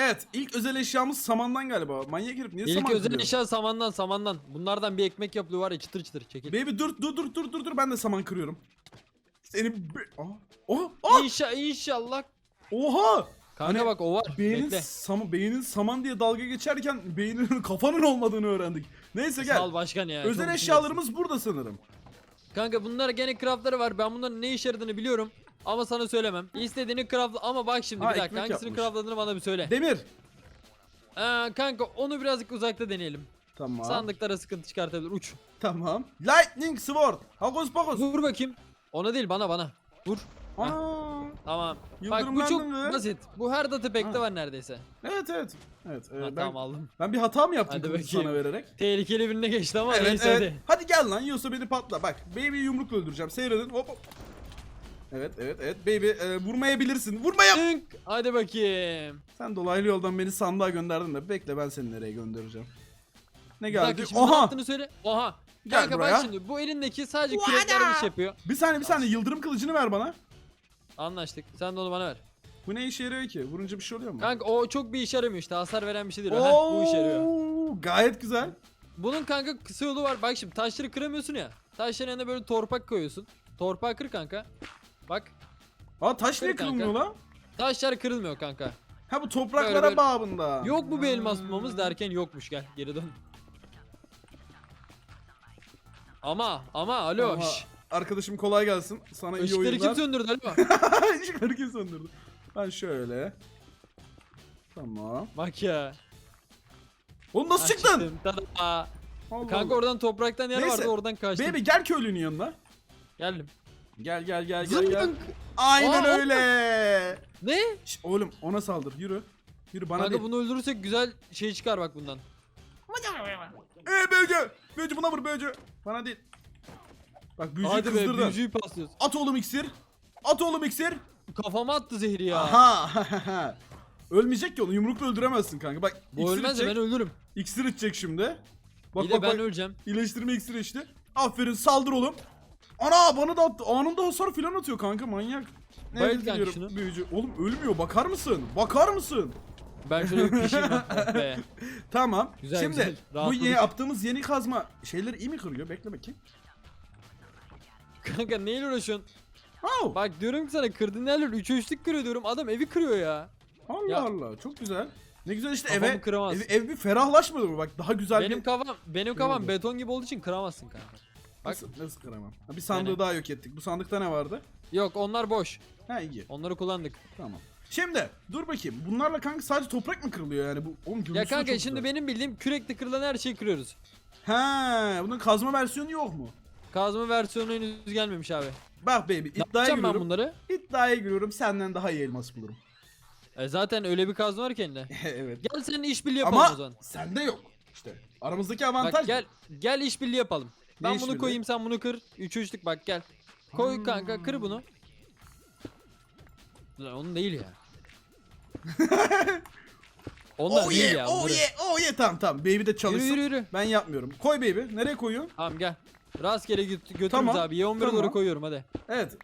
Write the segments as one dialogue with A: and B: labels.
A: Evet ilk özel eşyamız samandan galiba. Manyak herif niye
B: İlk
A: saman
B: özel
A: kırıyor?
B: eşya samandan samandan. Bunlardan bir ekmek yapılıyor var ya çıtır çıtır çekil.
A: Baby dur dur dur dur dur dur ben de saman kırıyorum. Seni be- Aa, Oha! Aa!
B: İnşa inşallah.
A: Oha!
B: Kanka
A: Hani
B: bak o var.
A: Beynin,
B: Bekle.
A: sama, beynin saman diye dalga geçerken beynin kafanın olmadığını öğrendik. Neyse gel.
B: Sağ ol başkan ya.
A: Özel
B: çok
A: eşyalarımız burada sanırım.
B: düşüncelisin. Kanka bunlar gene craftları var. Ben bunların ne işe yaradığını biliyorum. Ama sana söylemem. İstediğini craft ama bak şimdi
A: Ha,
B: bir dakika
A: ekmek
B: hangisini
A: yapmış.
B: craftladığını bana bir söyle.
A: Demir.
B: Ee, kanka onu birazcık uzakta deneyelim.
A: Tamam.
B: Sandıklara sıkıntı çıkartabilir. Uç.
A: Tamam. Lightning Sword. Hagos pagos.
B: Vur bakayım. Ona değil bana bana. Vur.
A: Aa.
B: Tamam. Bak bu çok
A: mı?
B: basit. Bu her data pack'te
A: Ha.
B: var neredeyse.
A: Evet evet. Evet. e,
B: Ha,
A: ben,
B: tamam aldım.
A: ben bir hata mı yaptım
B: Hadi
A: kılıcı
B: bakayım.
A: sana vererek?
B: Tehlikeli birine geçti ama
A: Evet
B: neyse
A: evet.
B: hadi.
A: Hadi gel lan yiyorsa beni patla. Bak baby yumrukla öldüreceğim. Seyredin. Hop hop. Evet evet evet baby e, vurmayabilirsin. Vurmaya.
B: Tınk. Hadi bakayım.
A: Sen dolaylı yoldan beni sandığa gönderdin de bekle ben seni nereye göndereceğim. Ne
B: Bir
A: geldi?
B: dakika şimdi ne
A: Oha!
B: yaptığını söyle. Oha.
A: Gel
B: Kanka
A: buraya.
B: bak şimdi bu elindeki sadece kürekler iş yapıyor.
A: Bir saniye bir saniye yıldırım kılıcını ver bana.
B: Anlaştık. Sen de onu bana ver.
A: Bu ne işe yarıyor ki? Vurunca bir şey oluyor mu?
B: Kanka o çok bir işe yaramıyor işte. Hasar veren bir şey değil. o. Heh, bu işe yarıyor.
A: Oo, Gayet güzel.
B: Bunun kanka kısa yolu var. Bak şimdi taşları kıramıyorsun ya. Taşların yanına böyle torpak koyuyorsun. Torpağı kır kanka. Bak.
A: Aa taş niye
B: Kır kanka.
A: kırılmıyor lan?
B: Taşlar kırılmıyor kanka.
A: Ha bu topraklara
B: Böyle böyle-
A: bağında.
B: Yok mu bir elmas bulmamız derken yokmuş gel geri dön. Ama ama alo.
A: Ama
B: şş.
A: arkadaşım kolay gelsin. Sana iyi
B: Işıkları
A: oyunlar.
B: kim söndürdü alo?
A: Işıkları kim söndürdü? Ben şöyle. Tamam.
B: Bak ya.
A: Oğlum nasıl
B: Ha,
A: çıktın?
B: çıktım. Tada.
A: Allah
B: Kanka
A: Allah.
B: oradan topraktan yer
A: Neyse.
B: vardı oradan kaçtım.
A: Baby gel köylünün yanına.
B: Geldim.
A: Gel gel gel gel gel. Aynen
B: Aa,
A: öyle.
B: Ne?
A: Şş, oğlum ona saldır yürü. Yürü bana
B: Kanka
A: değil.
B: bunu öldürürsek güzel şey çıkar bak bundan.
A: Ee büyücü. Büyücü buna vur büyücü. Bana değil. Bak büyücüyü
B: Hadi be
A: kızdırdın.
B: büyücüyü paslıyoruz.
A: At oğlum iksir. At oğlum iksir.
B: Kafama attı zehri ya.
A: Aha. Ölmeyecek ki onu yumrukla öldüremezsin kanka. Bak
B: Bu
A: iksir
B: ölmez de
A: içecek.
B: ben ölürüm.
A: İksir içecek şimdi. Bak
B: İyi de
A: bak
B: ben
A: bak.
B: öleceğim.
A: İyileştirme iksiri içti. Aferin saldır oğlum. Ana bana da attı. Anında hasar filan atıyor kanka manyak. Ne
B: Bayılt kanka
A: diyorum
B: şunu.
A: büyücü. Oğlum ölmüyor bakar mısın? Bakar mısın?
B: Ben şöyle bir pişeyim. Oh be.
A: Tamam.
B: Güzel,
A: Şimdi
B: güzel.
A: bu
B: Rahatladık.
A: yeni yaptığımız yeni kazma şeyleri iyi mi kırıyor? Bekle bakayım.
B: Kanka neyle uğraşıyorsun?
A: Oh.
B: Bak diyorum ki sana kırdığın yerler 3'e 3'lük kırıyor diyorum. Adam evi kırıyor ya.
A: Allah
B: Ya.
A: Allah çok güzel. Ne güzel işte
B: Kafamı
A: eve,
B: kıramaz.
A: ev, ev bir ferahlaşmadı mı? Bak daha güzel
B: benim
A: bir...
B: kafam benim kafam
A: oldu.
B: beton gibi olduğu için kıramazsın kanka. Bak
A: Nasıl, nasıl kıramam? Ha, bir sandığı
B: Yani.
A: daha yok ettik. Bu sandıkta ne vardı?
B: yok onlar boş.
A: Ha iyi.
B: Onları kullandık.
A: Tamam. Şimdi dur bakayım. Bunlarla kanka sadece toprak mı kırılıyor yani? Bu oğlum
B: Ya kanka şimdi benim bildiğim kürekle kırılan her şeyi kırıyoruz.
A: Ha, bunun kazma versiyonu yok mu?
B: Kazma versiyonu henüz gelmemiş abi.
A: Bak baby iddiaya
B: yapacağım ben
A: giriyorum.
B: bunları?
A: İddiaya giriyorum senden daha iyi elmas bulurum.
B: E zaten öyle bir kazma var ki elinde.
A: evet.
B: Gel seninle işbirliği yapalım o
A: Ama
B: zaman.
A: sende yok. İşte aramızdaki avantaj.
B: Bak gel gel işbirliği yapalım. Ben bunu koyayım sen bunu kır. 3 üçlük bak gel. Koy
A: Hmm.
B: kanka kır bunu. Lan onun değil ya. Onlar
A: Oh
B: değil
A: yeah,
B: ya.
A: oh
B: bunları.
A: yeah, oh yeah. Tamam tamam. Baby de çalışsın.
B: Yürü yürü yürü.
A: Ben yapmıyorum. Koy baby. Nereye koyuyorsun?
B: Tamam gel. Rastgele göt götürürüz
A: Tamam,
B: abi. Y11'e doğru
A: tamam.
B: koyuyorum hadi.
A: Evet.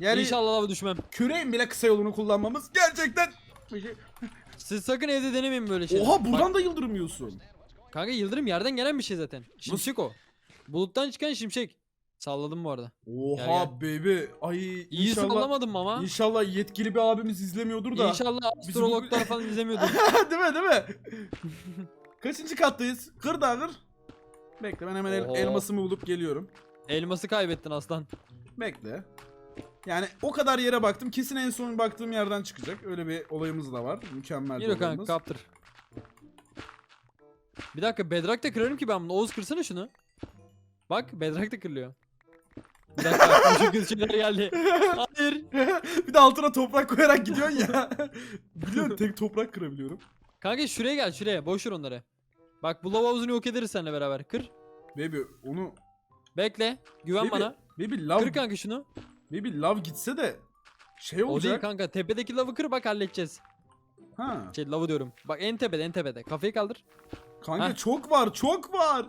A: Yani
B: İnşallah lava düşmem.
A: küreğin bile kısa yolunu kullanmamız gerçekten...
B: Siz sakın evde denemeyin böyle şeyler.
A: Oha buradan
B: Bak,
A: da yıldırım yiyorsun.
B: kanka yıldırım yerden gelen bir şey zaten. Şimşek o. Buluttan çıkan şimşek. Salladım bu arada.
A: Oha baby. Ay
B: İyi
A: inşallah,
B: sallamadım ama.
A: inşallah yetkili bir abimiz izlemiyordur da.
B: İnşallah astrologlar falan izlemiyordur.
A: değil mi değil mi? Kaçıncı kattayız? Kır da kır. Bekle ben hemen el-
B: Oho.
A: elmasımı bulup geliyorum.
B: Elması kaybettin aslan.
A: Bekle. Yani o kadar yere baktım. Kesin en son baktığım yerden çıkacak. Öyle bir olayımız da var. Mükemmel bir
B: Yürü kanka
A: olayımız.
B: kaptır. Bir dakika bedrock da kırarım ki ben bunu. Oğuz kırsana şunu. Bak bedrock da kırılıyor. Bir dakika kötü şeyler geldi. Hayır.
A: bir de altına toprak koyarak gidiyorsun ya. Biliyorsun tek toprak kırabiliyorum.
B: Kanka şuraya gel şuraya. Boş ver onları. Bak bu lava havuzunu yok ederiz seninle beraber. Kır.
A: Baby onu...
B: Bekle. Güven
A: Baby,
B: bana.
A: Baby love,
B: Kır kanka şunu.
A: baby love gitse de şey
B: O değil
A: olacak.
B: kanka. Tepedeki lavı kır bak halledeceğiz.
A: ha.
B: Şey lavı diyorum. Bak en tepede en tepede. Kafayı kaldır.
A: Kanka
B: Heh.
A: çok var çok var.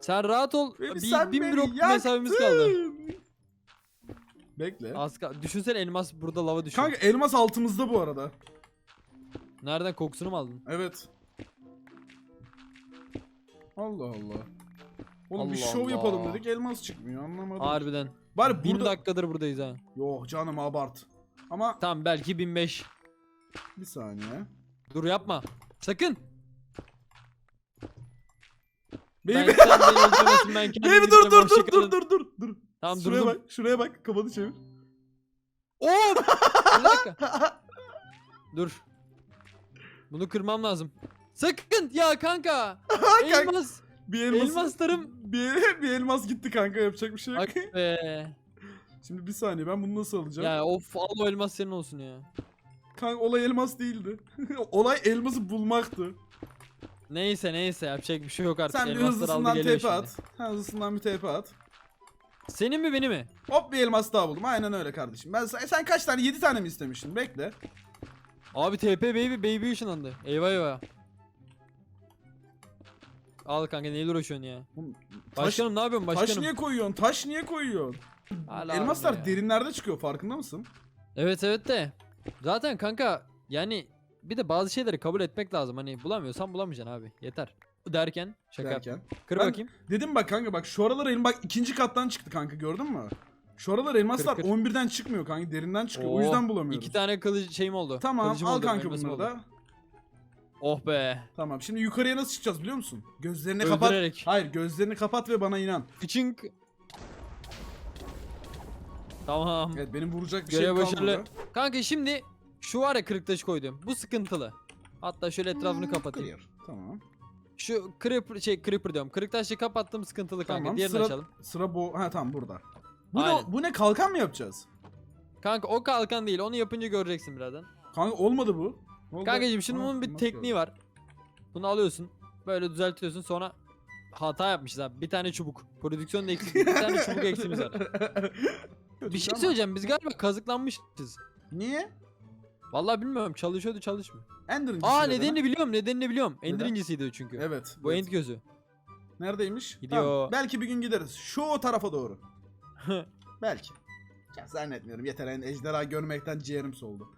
B: Sen rahat ol.
A: Baby
B: bir,
A: sen
B: bin
A: beni
B: blok
A: yaktın.
B: mesafemiz kaldı.
A: Bekle.
B: Az kal- Düşünsene elmas burada lava düşüyor.
A: Kanka elmas altımızda bu arada.
B: Nereden kokusunu mu aldın?
A: Evet. Allah Allah. Oğlum bir
B: Allah
A: şov yapalım dedik elmas çıkmıyor anlamadım.
B: Harbiden.
A: Bari
B: Bin
A: burada...
B: dakikadır buradayız ha.
A: Yok canım abart. Ama
B: Tamam belki 1005.
A: bir saniye.
B: Dur yapma. Sakın.
A: Baby,
B: Ben sen beni öldürmesin ben kendim
A: baby dur dur dur dur dur dur dur.
B: Tamam
A: şuraya
B: durdum.
A: bak şuraya bak kafanı çevir.
B: Oo! Bir dakika. Dur. Bunu kırmam lazım. Sakın ya kanka.
A: kanka.
B: Elmas.
A: Bir elmas,
B: Elmaslarım.
A: Bir, bir elmas gitti kanka yapacak bir şey yok.
B: Bak be.
A: Şimdi bir saniye ben bunu nasıl alacağım?
B: Ya of al o elmas senin olsun ya.
A: Kanka olay elmas değildi. olay elması bulmaktı.
B: Neyse neyse yapacak bir şey yok artık.
A: Sen bir
B: Elmaslar aldı
A: hızlısından
B: geliyor
A: TP
B: şimdi.
A: at. Hızlısından bir TP at.
B: Senin mi benim mi?
A: Hop bir elmas daha buldum. Aynen öyle kardeşim. Ben sen, sen kaç tane? 7 tane mi istemiştin? Bekle.
B: Abi TP baby baby ışınlandı. Eyvah eyvah. Al kanka neyle uğraşıyorsun ya?
A: Oğlum, Taş,
B: Başkanım ne yapıyorsun başkanım?
A: taş niye koyuyorsun? Taş niye koyuyorsun?
B: Hala
A: Elmaslar
B: ya.
A: derinlerde çıkıyor farkında mısın?
B: Evet evet de. Zaten kanka yani bir de bazı şeyleri kabul etmek lazım. Hani bulamıyorsan bulamayacaksın abi. Yeter. Derken şaka
A: Derken.
B: yaptım. Kır
A: Ben-
B: bakayım.
A: Dedim bak kanka bak şu aralar elim bak ikinci kattan çıktı kanka gördün mü? Şu aralar elmaslar
B: Kır, kır.
A: 11'den çıkmıyor kanka derinden çıkıyor. o
B: Oo,
A: yüzden bulamıyoruz.
B: İki tane kılıç şeyim oldu.
A: Tamam
B: Kılıcım
A: al
B: oldu,
A: kanka
B: elmasım
A: bunları
B: oldu.
A: da.
B: Oh be.
A: Tamam şimdi yukarıya nasıl çıkacağız biliyor musun? Gözlerini kapat.
B: Öldürerek.
A: Hayır gözlerini kapat ve bana inan.
B: Fıçınk. Tamam.
A: Evet benim vuracak bir şey
B: Görev
A: kalmadı.
B: başarılı. Kanka şimdi şu var ya kırık taş koydum. Bu sıkıntılı. Hatta şöyle etrafını
A: Hmm,
B: kapatayım.
A: clear. Tamam.
B: Şu creeper şey creeper diyorum. Kırık taşı kapattım sıkıntılı kanka.
A: Tamam.
B: Diğerini
A: sıra,
B: açalım.
A: Sıra bu. Ha tamam burada. Bu ne, bu ne kalkan mı yapacağız?
B: Kanka o kalkan değil. Onu yapınca göreceksin birazdan.
A: Kanka olmadı bu. Oldu?
B: Kankacığım şimdi
A: Ha,
B: bunun bir tekniği var. Bunu alıyorsun. Böyle düzeltiyorsun sonra hata yapmışız abi. Bir tane çubuk. Prodüksiyon eksik. Bir tane çubuk eksiğimiz var. Bir şey söyleyeceğim. Biz galiba kazıklanmışız.
A: Niye?
B: Vallahi bilmiyorum. Çalışıyordu çalışmıyor.
A: Ender incisi
B: Aa
A: dedi
B: nedenini biliyorum. Nedenini biliyorum. Ender
A: Neden?
B: incisiydi çünkü.
A: Evet.
B: Bu
A: evet.
B: end gözü.
A: Neredeymiş?
B: Gidiyor.
A: Tamam, Belki bir gün gideriz. Şu tarafa doğru. Belki. Ya zannetmiyorum. Yeter yani ejderha görmekten ciğerim soldu.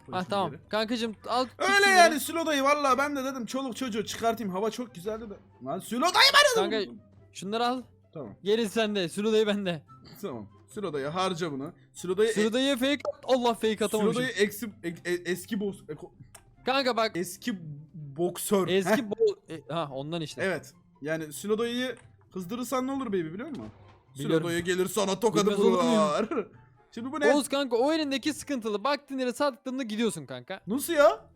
B: ah
A: Polisin
B: tamam.
A: yeri.
B: Kankacığım al.
A: Öyle yani Sülo dayı valla ben de dedim çoluk çocuğu çıkartayım hava çok güzeldi de. Lan Sülo dayı ben
B: Kanka şunları al.
A: Tamam
B: Gerisi sende. Sülodayı bende.
A: tamam. Sülo dayı harca bunu. Sülo dayı
B: Sülodayı fake at. Allah fake atamamışım.
A: dayı eksi, e- e- eski boks eko-
B: Kanka bak.
A: eski boksör.
B: Eski bol... E, ha ondan işte.
A: evet. Yani Sülo dayıyı kızdırırsan ne olur baby biliyor musun? Dayı gelir sana tokadı var. Şimdi bu ne?
B: Oğuz kanka o elindeki sıkıntılı. Baktın yere sattığında gidiyorsun kanka.
A: Nasıl ya?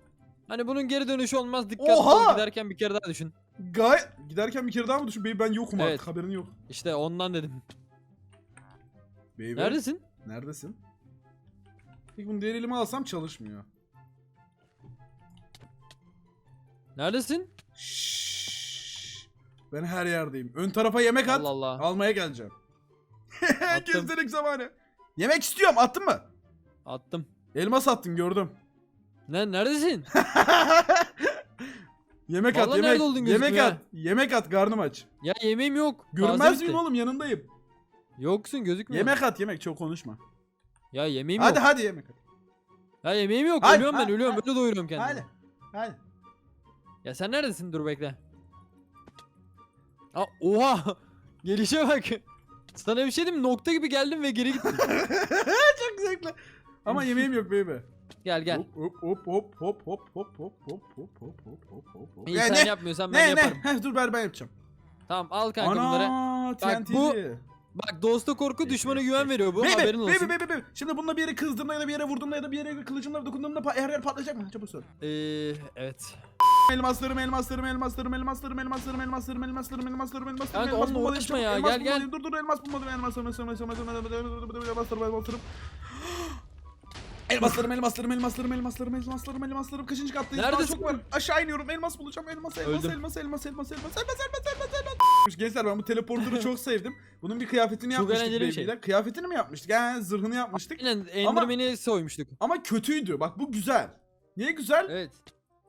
B: Hani bunun geri dönüşü olmaz. Dikkatli ol giderken bir kere daha düşün.
A: Gay giderken bir kere daha mı düşün? Baby ben yokum
B: Evet.
A: artık haberin yok.
B: İşte ondan dedim.
A: Baby.
B: Neredesin?
A: Neredesin? Peki bunu diğer elime alsam çalışmıyor.
B: Neredesin?
A: Şşş. Ben her yerdeyim. Ön tarafa yemek at.
B: Allah Allah.
A: Almaya geleceğim.
B: Attım.
A: Gözlerik zamanı. Yemek istiyorum. Attın mı?
B: Attım.
A: Elmas attın gördüm.
B: Ne neredesin?
A: yemek at
B: Vallahi
A: yemek.
B: nerede oldun
A: yemek
B: gözükmüyor
A: at. Yemek at karnım aç.
B: Ya yemeğim yok. Taze
A: Görmez
B: bitti.
A: miyim oğlum yanındayım.
B: Yoksun gözükmüyor.
A: Yemek at yemek çok konuşma.
B: Ya yemeğim
A: hadi
B: yok.
A: hadi yemek at.
B: Ya yemeğim yok.
A: Hadi,
B: ölüyorum ben
A: hadi,
B: ölüyorum.
A: hadi.
B: Böyle doyuruyorum kendimi.
A: Hadi. Hadi.
B: Ya sen neredesin? Dur bekle. Aa, oha! Gelişe bak. Sana bir şey diyeyim? Nokta gibi geldim ve geri gittim.
A: çok zevkli. Ama yemeğim yok baby.
B: gel gel.
A: Hop hop hop hop hop hop hop hop hop hop hop hop hop hop.
B: İyi sen
A: ne?
B: yapmıyorsan ben
A: Ne ne?
B: yaparım.
A: Heh, dur ver ben yapacağım.
B: Tamam al kanka bunları.
A: Ana
B: Bak,
A: TNT'li.
B: bu- Bak dosta korku düşmana güven veriyor bu
A: Baby,
B: haberin olsun.
A: baby, baby. Şimdi bununla bir yere kızdığımda ya da bir yere vurduğumda ya da bir yere kılıcımla dokunduğumda pa- her yer patlayacak mı? Çabuk söyle.
B: Ee, evet.
A: Elmaslarım, elmaslarım, elmaslarım, elmaslarım, elmaslarım, elmaslarım, elmaslarım, elmaslarım, elmaslarım,
B: Kanka,
A: elmas
B: onunla
A: bulmalıyım,
B: uğraşma
A: çabuk,
B: ya,
A: elmas
B: gel, gel.
A: bulmalıyım. Dur dur elmas bulmalıyım, elmaslarım, elmaslarım, elmaslarım, elmaslarım, elmaslarım, elmaslarım. Elmaslarım, elmaslarım, elmaslarım, elmaslarım, elmaslarım, elmaslarım. Kaçıncı kattayız? Daha
B: Neredesin?
A: çok var. Aşağı iniyorum. Elmas bulacağım. Elmas, elmas,
B: Öldüm.
A: elmas, elmas, elmas, elmas, elmas, elmas, elmas, elmas. Gençler ben bu teleporter'ı çok sevdim. Bunun bir kıyafetini
B: Çok
A: yapmıştık
B: eğlenceli bir şey.
A: Kıyafetini mi yapmıştık? Yani zırhını yapmıştık.
B: Aynen Enderman'i soymuştuk.
A: Ama kötüydü. Bak bu güzel. Niye güzel?
B: Evet.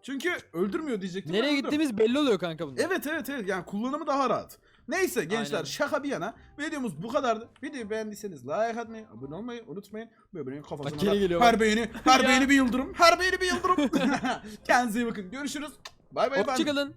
A: Çünkü öldürmüyor diyecektim.
B: Nereye gittiğimiz belli oluyor kanka bunda.
A: Evet evet evet yani kullanımı daha rahat. Neyse gençler
B: Aynen.
A: şaka bir yana videomuz bu kadardı. Videoyu beğendiyseniz like atmayı, abone olmayı unutmayın. Bebeğin kafasına
B: gene
A: da
B: geliyor
A: her
B: bak.
A: beğeni, her
B: Ya.
A: beğeni bir yıldırım, her beğeni bir yıldırım. Kendinize iyi bakın. Görüşürüz. Bay bay efendim.
B: Hoşçakalın.